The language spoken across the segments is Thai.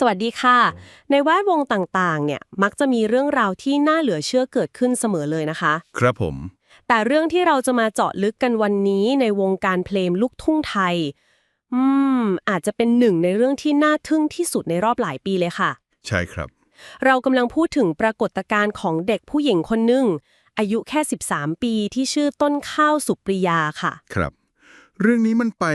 สวัสดีค่ะ ในแวดวงต่างๆ เนี่ยมักจะมีเรื่องราวที่น่าเหลือเชื่อเกิดขึ้นเสมอเลยนะคะ ครับผม แต่เรื่องที่เราจะมาเจาะลึกกันวันนี้ในวงการเพลงลูกทุ่งไทย อืม อาจจะเป็นหนึ่งในเรื่องที่น่าทึ่งที่สุดในรอบหลายปีเลยค่ะ ใช่ครับ เรากำลังพูดถึงปรากฏการณ์ของเด็กผู้หญิงคนหนึ่งอายุแค่ 13 ปีที่ชื่อต้นข้าวสุปริยาค่ะ ครับ เรื่องนี้มันไป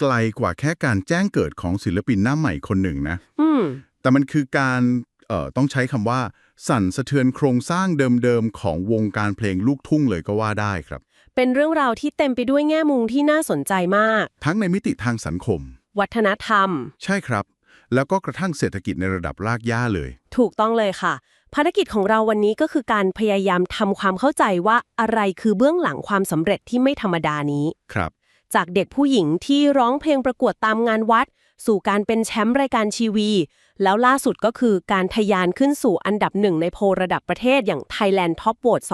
ไกลกว่าแค่การแจ้งเกิดของศิลปินหน้าใหม่คนหนึ่งนะ อืม แต่มันคือการเอ่อต้องใช้คำว่า สั่นสะเทือนโครงสร้างเดิมๆ ของวงการเพลงลูกทุ่งเลยก็ว่าได้ครับ เป็นเรื่องราวที่เต็มไปด้วยแง่มุมที่น่าสนใจมาก ทั้งในมิติทางสังคม วัฒนธรรม ใช่ครับ แล้วก็กระทั่งเศรษฐกิจในระดับรากหญ้าเลย ถูกต้องเลยค่ะ ภารกิจของเราวันนี้ก็คือการพยายามทำความเข้าใจว่าอะไรคือเบื้องหลังความสำเร็จที่ไม่ธรรมดานี้ ครับ จากเด็กผู้หญิงที่ร้องเพลงประกวดตามงานวัด สู่การเป็นแชมป์รายการชีวี แล้วล่าสุดก็คือการทะยานขึ้นสู่อันดับหนึ่งในโพลระดับประเทศอย่าง Thailand Top Vote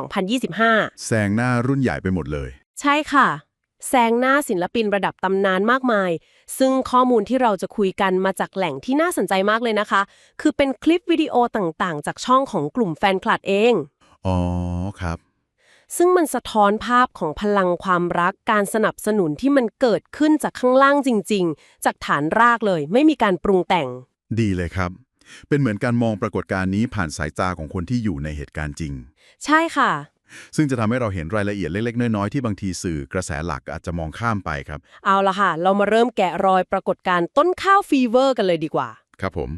2025 แซงหน้ารุ่นใหญ่ไปหมดเลย ใช่ค่ะแซงหน้าศิลปินระดับตำนานมากมาย ซึ่งข้อมูลที่เราจะคุยกันมาจากแหล่งที่น่าสนใจมากเลยนะคะ คือเป็นคลิปวิดีโอต่างๆ จากช่องของกลุ่มแฟนคลับเอง อ๋อครับ ซึ่งมันสะท้อนภาพของพลังความรักการสนับสนุนที่มันเกิดขึ้นจากข้างล่างจริง ๆ จากฐานรากเลย ไม่มีการปรุงแต่ง ดีเลยครับ เป็นเหมือนการมองปรากฏการณ์นี้ผ่านสายตาของคนที่อยู่ในเหตุการณ์จริง ใช่ค่ะ ซึ่งจะทำให้เราเห็นรายละเอียดเล็ก ๆ น้อยๆที่บางทีสื่อกระแสหลักอาจจะมองข้ามไปครับ เอาละค่ะ เรามาเริ่มแกะรอยปรากฏการณ์ต้นข้าวฟีเวอร์กันเลยดีกว่า ครับผม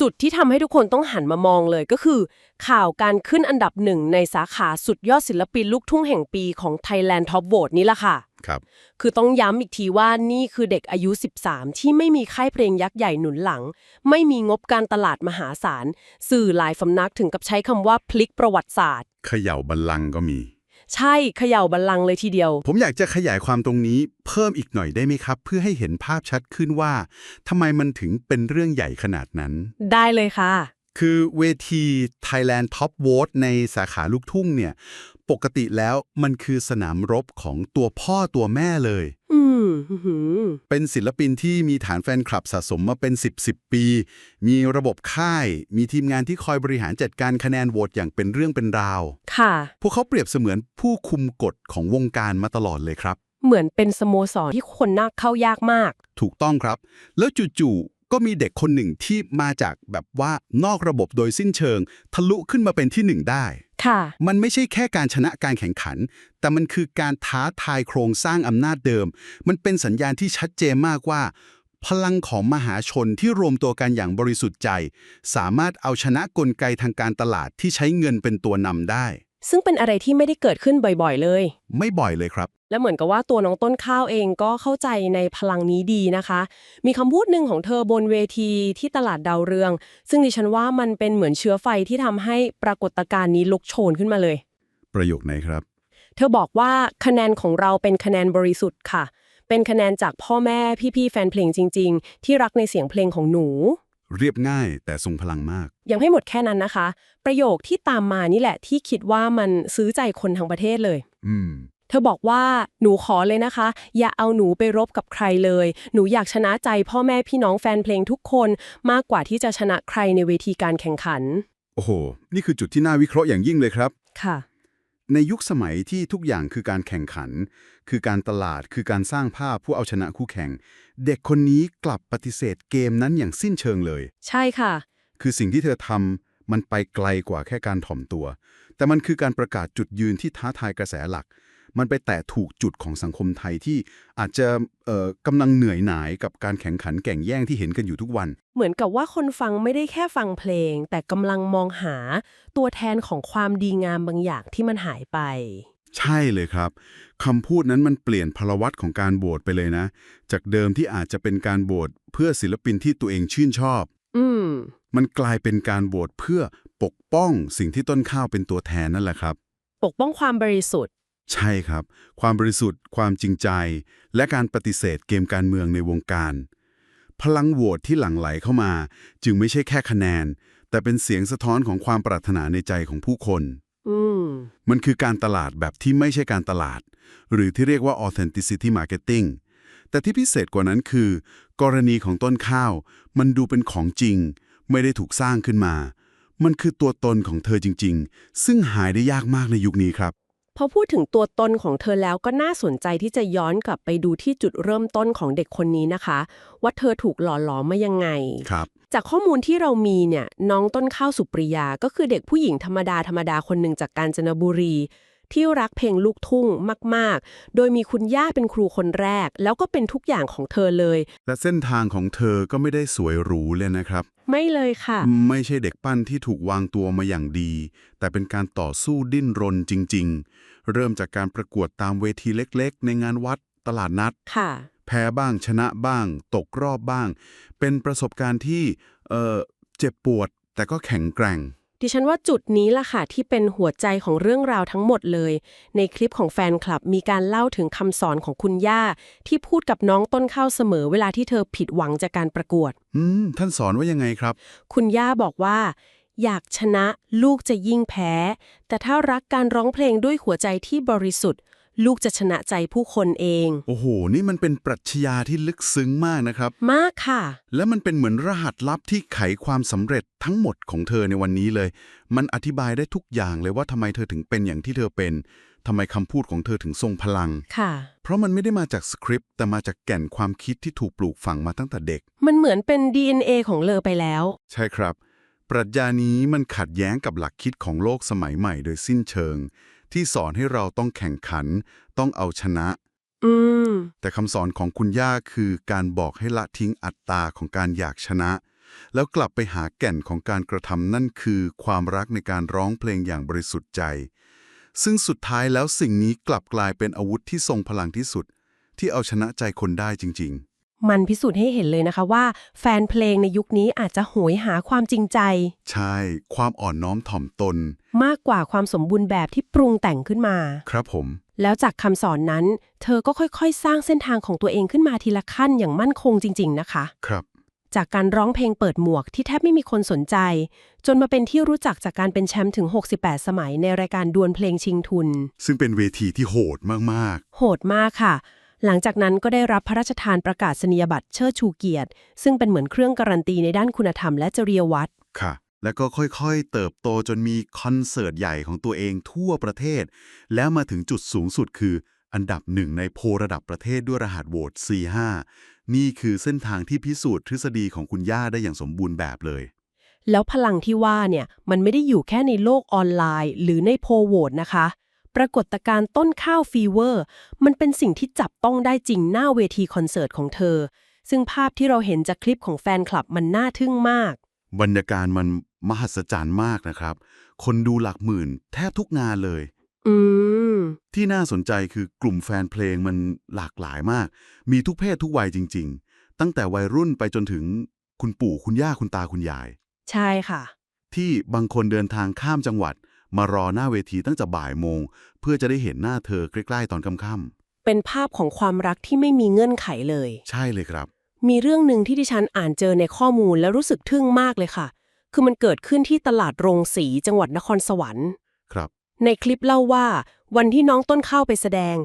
จุดที่ทำให้ทุกคนต้องหันมามองเลยก็คือ ข่าวการขึ้นอันดับหนึ่งในสาขาสุดยอดศิลปินลูกทุ่งแห่งปีของ Thailand Top Vote นี่แหละค่ะ ครับ คือต้องย้ำอีกทีว่านี่คือเด็กอายุ 13 ที่ไม่มีค่ายเพลงยักษ์ใหญ่หนุนหลัง ไม่มีงบการตลาดมหาศาล สื่อหลายสำนักถึงกับใช้คำว่าพลิกประวัติศาสตร์ เขย่าบัลลังก์ก็มี ใช่เขย่าบัลลังก์เลยทีเดียว ผมอยากจะขยายความตรงนี้เพิ่มอีกหน่อยได้ไหมครับ เพื่อให้เห็นภาพชัดขึ้นว่าทำไมมันถึงเป็นเรื่องใหญ่ขนาดนั้น ได้เลยค่ะ คือเวที Thailand Top Vote ในสาขาลูกทุ่งเนี่ย ปกติแล้วมันคือสนามรบของตัวพ่อตัวแม่เลย อืมอื้อหือ เป็นศิลปินที่มีฐานแฟนคลับสะสมมาเป็น 10 10 ปี มีระบบค่าย มีทีมงานที่คอยบริหารจัดการคะแนนโหวตอย่างเป็นเรื่องเป็นราว ค่ะ พวกเขาเปรียบเสมือนผู้คุมกฎของวงการมาตลอดเลยครับ เหมือนเป็นสโมสรที่คนน่าเข้ายากมาก ถูกต้องครับ แล้วจู่ๆ ก็มีเด็กคนหนึ่งที่มาจากแบบว่านอกระบบโดยสิ้นเชิง ทะลุขึ้นมาเป็นที่หนึ่งได้ค่ะ มันไม่ใช่แค่การชนะการแข่งขัน แต่มันคือการท้าทายโครงสร้างอำนาจเดิม มันเป็นสัญญาณที่ชัดเจนมากว่า พลังของมหาชนที่รวมตัวกันอย่างบริสุทธิ์ใจ สามารถเอาชนะกลไกทางการตลาดที่ใช้เงินเป็นตัวนำได้ ซึ่งเป็นอะไรที่ไม่ได้เกิดขึ้นบ่อยๆ เลย ไม่บ่อยเลยครับ และเหมือนกับว่าตัวน้องต้นข้าวเองก็เข้าใจในพลังนี้ดีนะคะ มีคำพูดหนึ่งของเธอบนเวทีที่ตลาดดาวเรือง ซึ่งดิฉันว่ามันเป็นเหมือนเชื้อไฟที่ทำให้ปรากฏการณ์นี้ลุกโชนขึ้นมาเลย ประโยคไหนครับ เธอบอกว่าคะแนนของเราเป็นคะแนนบริสุทธิ์ค่ะ เป็นคะแนนจากพ่อแม่พี่ๆแฟนเพลงจริง ๆ ที่รักในเสียงเพลงของหนู เรียบง่ายแต่ทรงพลังมาก ยังไม่หมดแค่นั้นนะคะ ประโยคที่ตามมานี่แหละที่คิดว่ามันซื้อใจคนทั้งประเทศเลย อืม เธอบอกว่าหนูขอเลยนะคะ อย่าเอาหนูไปรบกับใครเลย หนูอยากชนะใจพ่อแม่พี่น้องแฟนเพลงทุกคนมากกว่าที่จะชนะใครในเวทีการแข่งขัน โอ้โห นี่คือจุดที่น่าวิเคราะห์อย่างยิ่งเลยครับ ค่ะ ในยุคสมัยที่ทุกอย่างคือการแข่งขัน คือการตลาดคือการสร้างภาพผู้เอาชนะคู่แข่ง เด็กคนนี้กลับปฏิเสธเกมนั้นอย่างสิ้นเชิงเลย ใช่ค่ะ คือสิ่งที่เธอทำมันไปไกลกว่าแค่การถ่อมตัว แต่มันคือการประกาศจุดยืนที่ท้าทายกระแสหลัก มันไปแตะถูกจุดของสังคมไทยที่อาจจะเอ่อกำลังเหนื่อยหน่ายกับการแข่งขันแก่งแย่งที่เห็นกันอยู่ทุกวัน เหมือนกับว่าคนฟังไม่ได้แค่ฟังเพลง แต่กำลังมองหาตัวแทนของความดีงามบางอย่างที่มันหายไป ใช่เลยครับคำพูดนั้นมันเปลี่ยนพลวัตของการโบสไปเลยนะ จากเดิมที่อาจจะเป็นการโบสเพื่อศิลปินที่ตัวเองชื่นชอบ อืมมันกลายเป็นการโบสเพื่อปกป้องสิ่งที่ต้นข้าวเป็นตัวแทนนั่นแหละครับ ปกป้องความบริสุทธิ์ ใช่ครับ ความบริสุทธิ์ ความจริงใจ และการปฏิเสธเกมการเมืองในวงการ พลังโหวตที่หลั่งไหลเข้ามา จึงไม่ใช่แค่คะแนน แต่เป็นเสียงสะท้อนของความปรารถนาในใจของผู้คนอื มันคือการตลาดแบบที่ไม่ใช่การตลาด หรือที่เรียกว่า authenticity marketing แต่ที่พิเศษกว่านั้นคือ กรณีของต้นข้าว มันดูเป็นของจริง ไม่ได้ถูกสร้างขึ้นมา มันคือตัวตนของเธอจริง ๆ ซึ่งหายได้ยากมากในยุคนี้ครับ พอพูดถึงตัวตนของเธอแล้วก็น่าสนใจที่จะย้อนกลับไปดูที่จุดเริ่มต้นของเด็กคนนี้นะคะ ว่าเธอถูกหล่อหลอมมายังไง ครับ จากข้อมูลที่เรามีเนี่ยน้องต้นข้าวสุปริยาก็คือเด็กผู้หญิงธรรมดาธรรมดาคนหนึ่งจากกาญจนบุรี ที่รักเพลงลูกทุ่งมาก ๆ โดยมีคุณย่าเป็นครูคนแรก แล้วก็เป็นทุกอย่างของเธอเลย และเส้นทางของเธอก็ไม่ได้สวยหรูเลยนะครับ ไม่เลยค่ะ ไม่ใช่เด็กปั้นที่ถูกวางตัวมาอย่างดี แต่เป็นการต่อสู้ดิ้นรนจริง ๆ เริ่มจากการประกวดตามเวทีเล็ก ๆ ในงานวัดตลาดนัดค่ะ แพ้บ้างชนะบ้าง ตกรอบบ้าง เป็นประสบการณ์ที่เอ่อเจ็บปวดแต่ก็แข็งแกร่ง ดิฉันว่าจุดนี้ล่ะค่ะที่เป็นหัวใจของเรื่องราวทั้งหมดเลย ในคลิปของแฟนคลับมีการเล่าถึงคำสอนของคุณย่า ที่พูดกับน้องต้นข้าวเสมอเวลาที่เธอผิดหวังจากการประกวด อืม ท่านสอนว่ายังไงครับ คุณย่าบอกว่า อยากชนะลูกจะยิ่งแพ้ แต่ถ้ารักการร้องเพลงด้วยหัวใจที่บริสุทธิ์ ลูกจะชนะใจผู้คนเอง โอ้โห นี่มันเป็นปรัชญาที่ลึกซึ้งมากนะครับ มากค่ะ และมันเป็นเหมือนรหัสลับที่ไขความสำเร็จทั้งหมดของเธอในวันนี้เลย มันอธิบายได้ทุกอย่างเลยว่าทำไมเธอถึงเป็นอย่างที่เธอเป็นทำไมคำพูดของเธอถึงทรงพลัง ค่ะ เพราะมันไม่ได้มาจากสคริปต์แต่มาจากแก่นความคิดที่ถูกปลูกฝังมาตั้งแต่เด็ก มันเหมือนเป็น DNA ของเลอไปแล้ว ใช่ครับ ปรัชญานี้มันขัดแย้งกับหลักคิดของโลกสมัยใหม่โดยสิ้นเชิง ที่สอนให้เราต้องแข่งขัน ต้องเอาชนะ อืม แต่คำสอนของคุณย่าคือการบอกให้ละทิ้งอัตตาของการอยากชนะ แล้วกลับไปหาแก่นของการกระทำนั่นคือ ความรักในการร้องเพลงอย่างบริสุทธิ์ใจ ซึ่งสุดท้ายแล้วสิ่งนี้กลับกลายเป็นอาวุธที่ทรงพลังที่สุด ที่เอาชนะใจคนได้จริง มันพิสูจน์ให้เห็นเลยนะคะว่า แฟนเพลงในยุคนี้อาจจะโหยหาความจริงใจๆใช่ ความอ่อนน้อมถ่อมตน มากกว่าความสมบูรณ์แบบที่ปรุงแต่งขึ้นมา ครับผม แล้วจากคำสอนนั้น เธอก็ค่อยๆ สร้างเส้นทางของตัวเองขึ้นมาทีละขั้นอย่างมั่นคงจริง ๆ นะคะ ครับ จากการร้องเพลงเปิดหมวกที่แทบไม่มีคนสนใจ จนมาเป็นที่รู้จักจากการเป็นแชมป์ถึง 68 สมัยในรายการดวลเพลงชิงทุน ซึ่งเป็นเวทีที่โหดมากโหดมากค่ะ หลังจากนั้นก็ได้รับพระราชทานประกาศนียบัตรเชิดชูเกียรติ ซึ่งเป็นเหมือนเครื่องการันตีในด้านคุณธรรมและจริยวัตรๆค่ะ แล้วก็ค่อยๆ เติบโตจนมีคอนเสิร์ตใหญ่ของตัวเองทั่วประเทศ แล้วมาถึงจุดสูงสุดคือ อันดับหนึ่งในโพลระดับประเทศด้วยรหัสโหวต C5 นี่คือเส้นทางที่พิสูจน์ทฤษฎีของคุณย่าได้อย่างสมบูรณ์แบบเลยแล้วพลังที่ว่าเนี่ยมันไม่ได้อยู่แค่ในโลกออนไลน์ หรือในโพลโหวตนะคะ ปรากฏการณ์ต้นข้าวฟีเวอร์ มันเป็นสิ่งที่จับต้องได้จริงหน้าเวทีคอนเสิร์ตของเธอ ซึ่งภาพที่เราเห็นจากคลิปของแฟนคลับมันน่าทึ่งมาก บรรยากาศมันมหัศจรรย์มากนะครับ คนดูหลักหมื่นแทบทุกงานเลย อืม ที่น่าสนใจคือกลุ่มแฟนเพลงมันหลากหลายมาก มีทุกเพศทุกวัยจริง ๆ ตั้งแต่วัยรุ่นไปจนถึงคุณปู่คุณย่าคุณตาคุณยาย ใช่ค่ะ ที่บางคนเดินทางข้ามจังหวัด มารอหน้าเวทีตั้งแต่บ่ายโมง เพื่อจะได้เห็นหน้าเธอใกล้ๆตอนค่ำเป็นภาพของความรักที่ไม่มีเงื่อนไขเลย ๆใช่เลยครับ มีเรื่องหนึ่งที่ดิฉันอ่านเจอในข้อมูลแล้วรู้สึกทึ่งมากเลยค่ะ คือมันเกิดขึ้นที่ตลาดโรงสีจังหวัดนครสวรรค์ ครับ ในคลิปเล่าว่า วันที่น้องต้นข้าวไปแสดง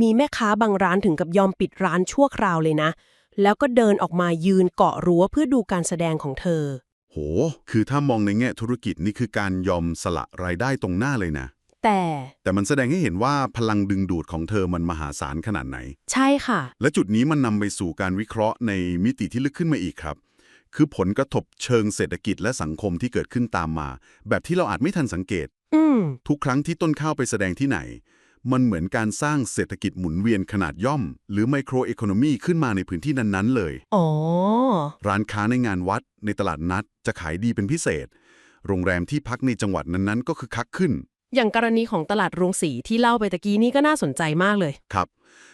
มีแม่ค้าบางร้านถึงกับยอมปิดร้านชั่วคราวเลยนะ แล้วก็เดินออกมายืนเกาะรั้วเพื่อดูการแสดงของเธอ โห คือถ้ามองในแง่ธุรกิจนี่คือการยอมสละรายได้ตรงหน้าเลยนะ แต่ แต่มันแสดงให้เห็นว่าพลังดึงดูดของเธอมันมหาศาลขนาดไหน ใช่ค่ะ และจุดนี้มันนำไปสู่การวิเคราะห์ในมิติที่ลึกขึ้นมาอีกครับ คือผลกระทบเชิงเศรษฐกิจและสังคมที่เกิดขึ้นตามมา แบบที่เราอาจไม่ทันสังเกตอืมทุกครั้งที่ต้นข้าวไปแสดงที่ไหน มันเหมือนการสร้างเศรษฐกิจหมุนเวียนขนาดย่อม หรือไมโครอีโคโนมีขึ้นมาในพื้นที่นั้นๆเลย อ๋อ ร้านค้าในงานวัด ในตลาดนัดจะขายดีเป็นพิเศษ โรงแรมที่พักในจังหวัดนั้นๆ ก็คือคักขึ้น อย่างกรณีของตลาดโรงสีที่เล่าไปตะกี้นี่ก็น่าสนใจมากเลย ครับ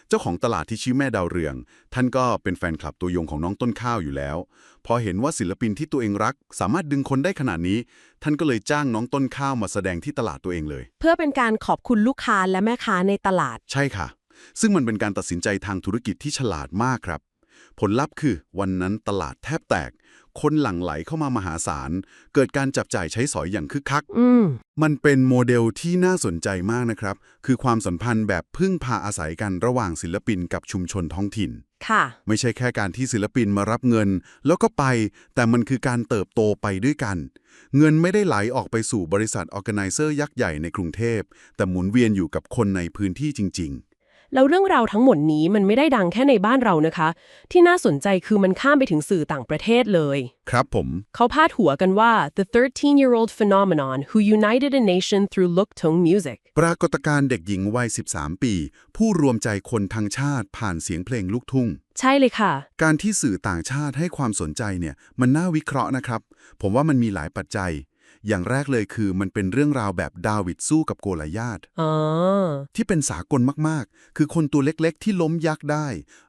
เจ้าของตลาดที่ชื่อแม่ดาวเรือง ท่านก็เป็นแฟนคลับตัวยงของน้องต้นข้าวอยู่แล้ว พอเห็นว่าศิลปินที่ตัวเองรัก สามารถดึงคนได้ขนาดนี้ ท่านก็เลยจ้างน้องต้นข้าวมาแสดงที่ตลาดตัวเองเลย เพื่อเป็นการขอบคุณลูกค้าและแม่ค้าในตลาด ใช่ค่ะ ซึ่งมันเป็นการตัดสินใจทางธุรกิจที่ฉลาดมากครับ ผลลัพธ์คือ วันนั้นตลาดแทบแตก คนหลั่งไหลเข้ามามหาศาล เกิดการจับจ่ายใช้สอยอย่างคึกคักอืมมันเป็นโมเดลที่น่าสนใจมากนะครับ คือความสัมพันธ์แบบพึ่งพาอาศัยกันระหว่างศิลปินกับชุมชนท้องถิ่น ค่ะ ไม่ใช่แค่การที่ศิลปินมารับเงิน แล้วก็ไป แต่มันคือการเติบโตไปด้วยกัน เงินไม่ได้ไหลออกไปสู่บริษัทออแกไนเซอร์ยักษ์ใหญ่ในกรุงเทพ แต่หมุนเวียนอยู่กับคนในพื้นที่จริง แล้วเรื่องราวทั้งหมดนี้มันไม่ได้ดังแค่ในบ้านเรานะคะ ที่น่าสนใจคือมันข้ามไปถึงสื่อต่างประเทศเลยๆครับผม เขาพาดหัวกันว่า the 13-year-old phenomenon who united a nation through Luktung music ปรากฏการณ์เด็กหญิงวัย 13 ปี ผู้รวมใจคนทั้งชาติผ่านเสียงเพลงลูกทุ่ง ใช่เลยค่ะ การที่สื่อต่างชาติให้ความสนใจเนี่ย มันน่าวิเคราะห์นะครับ ผมว่ามันมีหลายปัจจัย อย่างแรกเลยคือมันเป็นเรื่องราวแบบดาวิดสู้กับโกลยาตอ๋อที่เป็นสากลมากๆ คือคนตัวเล็กๆ ที่ล้มยักษ์ได้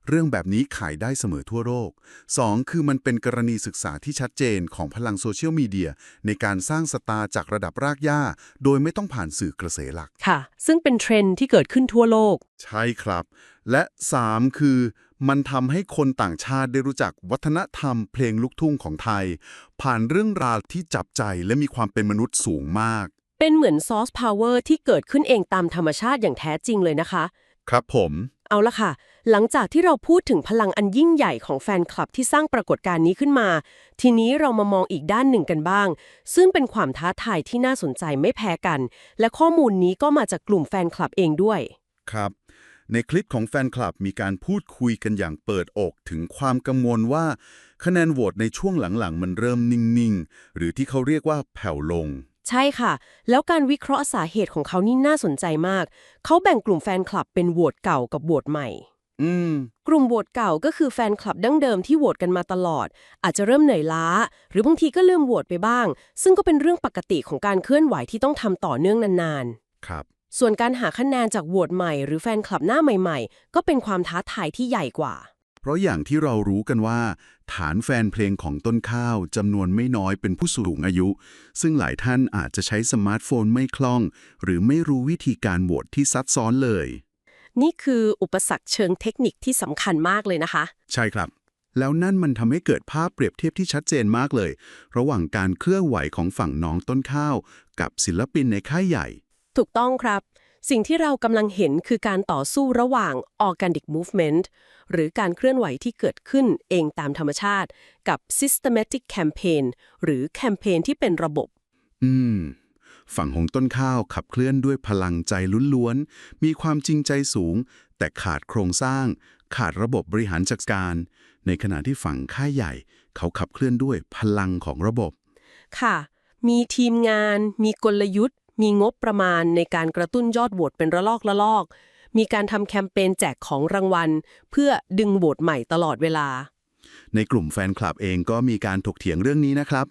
เรื่องแบบนี้ขายได้เสมอทั่วโลก 2. คือมันเป็นกรณีศึกษาที่ชัดเจนของพลังโซเชียลมีเดียในการสร้างสตาร์จากระดับรากหญ้า โดยไม่ต้องผ่านสื่อกระแสหลัก ค่ะ ซึ่งเป็นเทรนด์ที่เกิดขึ้นทั่วโลก ใช่ครับ และ 3 คือ มันทำให้คนต่างชาติได้รู้จักวัฒนธรรมเพลงลูกทุ่งของไทย ผ่านเรื่องราวที่จับใจและมีความเป็นมนุษย์สูงมาก เป็นเหมือนซอสพาวเวอร์ที่เกิดขึ้นเองตามธรรมชาติอย่างแท้จริงเลยนะคะ ครับผม เอาละค่ะ หลังจากที่เราพูดถึงพลังอันยิ่งใหญ่ของแฟนคลับที่สร้างปรากฏการณ์นี้ขึ้นมา ทีนี้เรามามองอีกด้านหนึ่งกันบ้าง ซึ่งเป็นความท้าทายที่น่าสนใจไม่แพ้กัน และข้อมูลนี้ก็มาจากกลุ่มแฟนคลับเองด้วย ครับ ในคลิปของแฟนคลับมีการพูดคุยกันอย่างเปิดอกถึงความกังวลว่า คะแนนโหวตในช่วงหลังๆ มันเริ่มนิ่ง ๆ หรือที่เขาเรียกว่าแผ่วลง ใช่ค่ะ แล้วการวิเคราะห์สาเหตุของเขานี่น่าสนใจมาก เขาแบ่งกลุ่มแฟนคลับเป็นโหวตเก่ากับโหวตใหม่ อืม กลุ่มโหวตเก่าก็คือแฟนคลับดั้งเดิมที่โหวตกันมาตลอด อาจจะเริ่มเหนื่อยล้า หรือบางทีก็ลืมโหวตไปบ้าง ซึ่งก็เป็นเรื่องปกติของการเคลื่อนไหวที่ต้องทำต่อเนื่องนานครับๆ ส่วนการหาคะแนนจากโหวตใหม่หรือแฟนคลับหน้าใหม่ๆ ก็เป็นความท้าทายที่ใหญ่กว่า เพราะอย่างที่เรารู้กันว่า ฐานแฟนเพลงของต้นข้าวจำนวนไม่น้อยเป็นผู้สูงอายุ ซึ่งหลายท่านอาจจะใช้สมาร์ทโฟนไม่คล่อง หรือไม่รู้วิธีการโหวตที่ซับซ้อนเลย นี่คืออุปสรรคเชิงเทคนิคที่สำคัญมากเลยนะคะ ใช่ครับแล้วนั่นมันทำให้เกิดภาพเปรียบเทียบที่ชัดเจนมากเลย ระหว่างการเคลื่อนไหวของฝั่งน้องต้นข้าว กับศิลปินในค่ายใหญ่ ถูกต้องครับ สิ่งที่เรากำลังเห็นคือการต่อสู้ระหว่าง organic movement หรือการเคลื่อนไหวที่เกิดขึ้นเองตามธรรมชาติ กับ systematic campaign หรือแคมเปญที่เป็นระบบ อืม ฝั่งของต้นข้าวขับเคลื่อนด้วยพลังใจล้วนๆ มีความจริงใจสูง แต่ขาดโครงสร้าง ขาดระบบบริหารจัดการ ในขณะที่ฝั่งค่ายใหญ่ เขาขับเคลื่อนด้วยพลังของระบบ ค่ะ มีทีมงาน มีกลยุทธ์ มีงบประมาณในการกระตุ้นยอดโหวตเป็นระลอกระลอก มีการทำแคมเปญแจกของรางวัล เพื่อดึงโหวตใหม่ตลอดเวลา ในกลุ่มแฟนคลับเองก็มีการถกเถียงเรื่องนี้นะครับ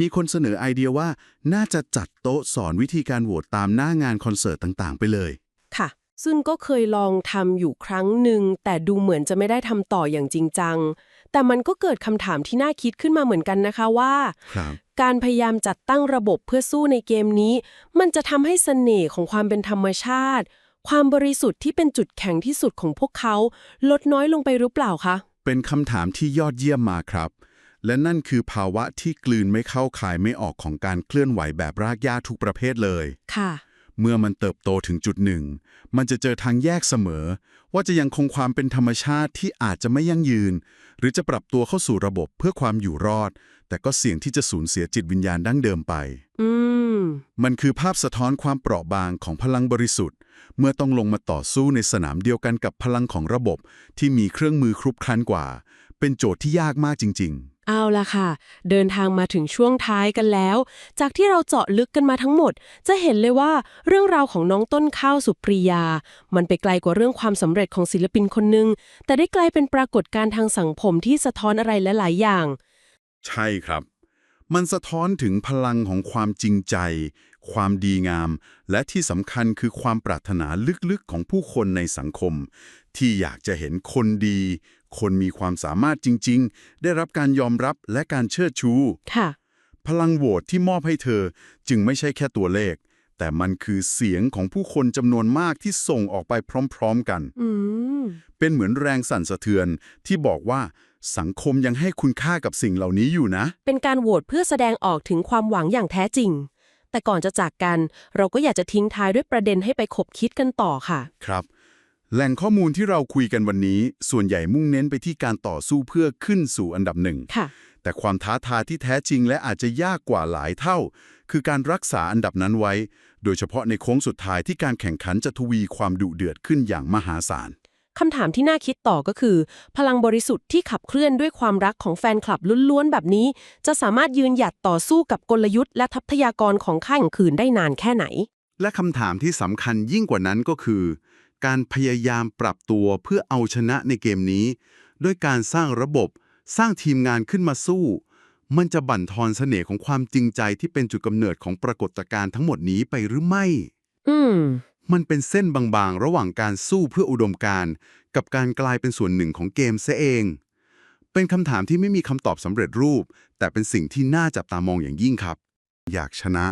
มีคนเสนอไอเดียว่าน่าจะจัดโต๊ะสอนวิธีการโหวตตามหน้างานคอนเสิร์ตต่างๆ ไปเลย ค่ะ ซึ่งก็เคยลองทำอยู่ครั้งหนึ่งแต่ดูเหมือนจะไม่ได้ทำต่ออย่างจริงจัง แต่มันก็เกิดคำถามที่น่าคิดขึ้นมาเหมือนกันนะคะว่าครับการพยายามจัดตั้งระบบเพื่อสู้ในเกมนี้ มันจะทำให้เสน่ห์ของความเป็นธรรมชาติ ความบริสุทธิ์ที่เป็นจุดแข็งที่สุดของพวกเขา ลดน้อยลงไปหรือเปล่าคะ เป็นคำถามที่ยอดเยี่ยมมาครับ และนั่นคือภาวะที่กลืนไม่เข้าขายไม่ออกของการเคลื่อนไหวแบบรากหญ้าทุกประเภทเลย ค่ะ เมื่อมันเติบโตถึงจุดหนึ่ง มันจะเจอทางแยกเสมอ ว่าจะยังคงความเป็นธรรมชาติที่อาจจะไม่ยั่งยืน หรือจะปรับตัวเข้าสู่ระบบเพื่อความอยู่รอด แต่ก็เสี่ยงที่จะสูญเสียจิตวิญญาณดั้งเดิมไปอืมมันคือภาพสะท้อนความเปราะบางของพลังบริสุทธิ์ เมื่อต้องลงมาต่อสู้ในสนามเดียวกันกับพลังของระบบที่มีเครื่องมือครุบครันกว่า เป็นโจทย์ที่ยากมากจริง เอาละค่ะ เดินทางมาถึงช่วงท้ายกันแล้ว จากที่เราเจาะลึกกันมาทั้งหมด จะเห็นเลยว่าเรื่องราวของน้องต้นข้าวสุปรียา มันไปไกลกว่าเรื่องความสำเร็จของศิลปินคนหนึ่งแต่ได้กลายเป็นปรากฏการณ์ทางสังคมที่สะท้อนอะไรหลาย ๆ อย่าง ใช่ครับ มันสะท้อนถึงพลังของความจริงใจ ความดีงาม และที่สำคัญคือความปรารถนาลึกๆของผู้คนในสังคม ที่อยากจะเห็นคนดี คนมีความสามารถจริง ๆ ได้รับการยอมรับและการเชิดชู ค่ะ พลังโหวตที่มอบให้เธอจึงไม่ใช่แค่ตัวเลข แต่มันคือเสียงของผู้คนจำนวนมากที่ส่งออกไปพร้อม ๆ กัน อืม เป็นเหมือนแรงสั่นสะเทือนที่บอกว่าสังคมยังให้คุณค่ากับสิ่งเหล่านี้อยู่นะ เป็นการโหวตเพื่อแสดงออกถึงความหวังอย่างแท้จริง แต่ก่อนจะจากกัน เราก็อยากจะทิ้งท้ายด้วยประเด็นให้ไปคบคิดกันต่อค่ะ ครับ แหล่งข้อมูลที่เราคุยกันวันนี้ ส่วนใหญ่มุ่งเน้นไปที่การต่อสู้เพื่อขึ้นสู่อันดับหนึ่ง ค่ะ แต่ความท้าทายที่แท้จริงและอาจจะยากกว่าหลายเท่า คือการรักษาอันดับนั้นไว้ โดยเฉพาะในโค้งสุดท้ายที่การแข่งขันจะทวีความดุเดือดขึ้นอย่างมหาศาล คำถามที่น่าคิดต่อก็คือ พลังบริสุทธิ์ที่ขับเคลื่อนด้วยความรักของแฟนคลับล้วนๆ แบบนี้ จะสามารถยืนหยัดต่อสู้กับกลยุทธ์และทรัพยากรของค่ายขืนได้นานแค่ไหน และคำถามที่สำคัญยิ่งกว่านั้นก็คือ การพยายามปรับตัวเพื่อเอาชนะในเกมนี้ ด้วยการสร้างระบบ สร้างทีมงานขึ้นมาสู้ มันจะบั่นทอนเสน่ห์ของความจริงใจที่เป็นจุดกำเนิดของปรากฏการณ์ทั้งหมดนี้ไปหรือไม่ อืม มันเป็นเส้นบางๆ ระหว่างการสู้เพื่ออุดมการณ์กับการกลายเป็นส่วนหนึ่งของเกมเสียเอง เป็นคำถามที่ไม่มีคำตอบสำเร็จรูป แต่เป็นสิ่งที่น่าจับตามองอย่างยิ่งครับ อยากชนะ